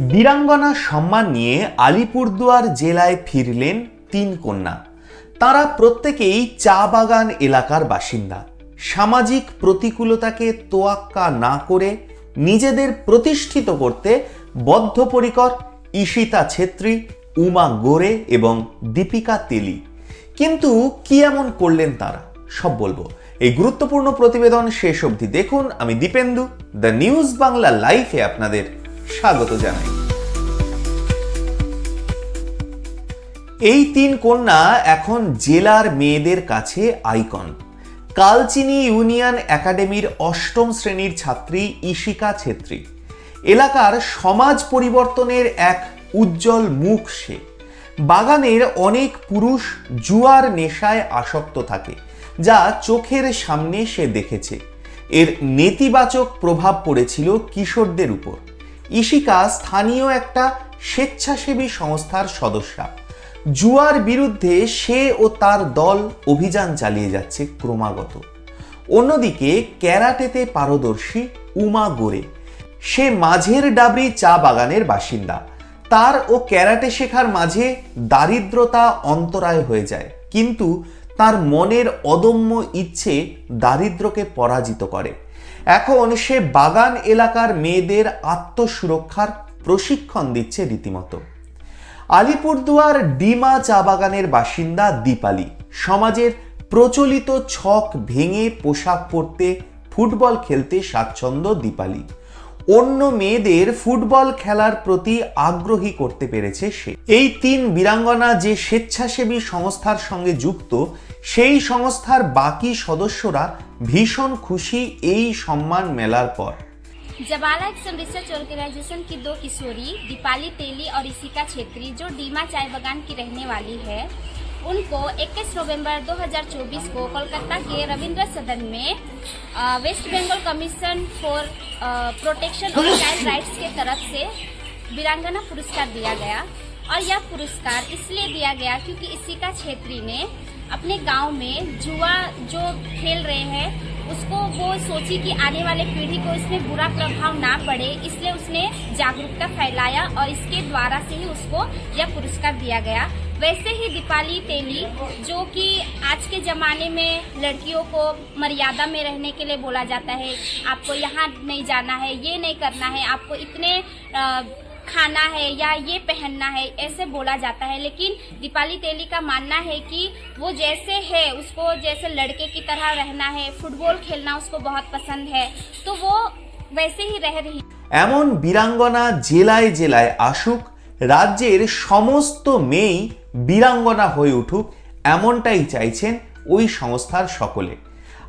বীরাঙ্গনা সম্মান নিয়ে আলিপুরদুয়ার জেলায় ফিরলেন তিন কন্যা। তারা প্রত্যেকেই চা বাগান এলাকার বাসিন্দা। সামাজিক প্রতিকূলতাকে তোয়াক্কা না করে নিজেদের প্রতিষ্ঠিত করতে বদ্ধপরিকর ঈশিতা ছেত্রী, উমা গোরে এবং দীপিকা তেলি। কিন্তু কি এমন করলেন তারা? সব বলব। এই গুরুত্বপূর্ণ প্রতিবেদন শেষ অবধি দেখুন। আমি দীপেন্দু, দ্য নিউজ বাংলা লাইফে আপনাদের স্বাগত জানাই। এই তিন কন্যা এখন জেলার মেয়েদের কাছে আইকন। কালচিনি ইউনিয়ন একাডেমির অষ্টম শ্রেণির ছাত্রী ঈশিকা ছেত্রী। এলাকার সমাজ পরিবর্তনের এক উজ্জ্বল মুখ সে। বাগানের অনেক পুরুষ জুয়ার নেশায় আসক্ত থাকে, যা চোখের সামনে সে দেখেছে। এর নেতিবাচক প্রভাব পড়েছিল কিশোরদের উপর। ঈশিকা স্থানীয় একটা স্বেচ্ছাসেবী সংস্থার সদস্যা। জুয়ার বিরুদ্ধে সে ও তার দল অভিযান চালিয়ে যাচ্ছে ক্রমাগত। অন্যদিকে ক্যারাটেতে পারদর্শী উমা গোরে। সে মাঝের ডাবরি চা বাগানের বাসিন্দা। তার ও ক্যারাটে শেখার মাঝে দারিদ্রতা অন্তরায় হয়ে যায়। কিন্তু তার মনের অদম্য ইচ্ছে দারিদ্রকে পরাজিত করে। এখন সে বাগান এলাকার মেয়েদের আত্মসুরক্ষার প্রশিক্ষণ দিচ্ছে রীতিমতো। আলিপুরদুয়ার ডিমা চা বাগানের বাসিন্দা দীপালি সমাজের প্রচলিত ছক ভেঙে পোশাক পরতে ফুটবল খেলতে স্বাচ্ছন্দ্য দীপালি। অন্য মেয়েদের ফুটবল খেলার প্রতি আগ্রহী করতে পেরেছে সে এই তিন বীরাঙ্গনা যে স্বেচ্ছাসেবী সংস্থার সঙ্গে যুক্ত সেই সংস্থার বাকি সদস্যরা ভীষণ খুশি এই সম্মান মেলার পর जबाला एक्सम रिसर्च ऑर्गेनाइजेशन की दो किशोरी दीपाली तेली और इशिका छेत्री जो डीमा चाय बागान की रहने वाली है उनको 21 नवंबर 2024 को कोलकाता के रविंद्र सदन में West Bengal commission for protection of child rights के तरफ़ से वीरांगना पुरस्कार दिया गया। और यह पुरस्कार इसलिए दिया गया क्योंकि इसी का छेत्री ने अपने गाँव में जुआ जो खेल रहे हैं उसको वो सोची कि आने वाले पीढ़ी को इसमें बुरा प्रभाव ना पड़े इसलिए उसने जागरूकता फैलाया और इसके द्वारा से ही उसको यह पुरस्कार दिया गया। वैसे ही दीपाली तेली जो कि आज के ज़माने में लड़कियों को मर्यादा में रहने के लिए बोला जाता है आपको यहाँ नहीं जाना है ये नहीं करना है आपको इतने अ, खाना है या ये पहनना है ऐसे बोला जाता है लेकिन दीपाली तेली का मानना है कि वो जैसे है उसको जैसे लड़के की तरह रहना है फुटबॉल खेलना उसको बहुत पसंद है तो वो वैसे ही रह रही এমন বীরাঙ্গনা জেলায় জেলায় আসুক রাজ্যের সমস্ত মেয়েই বীরাঙ্গনা হয়ে উঠুক এমনটাই চাইছেন ওই সংস্থার সকলে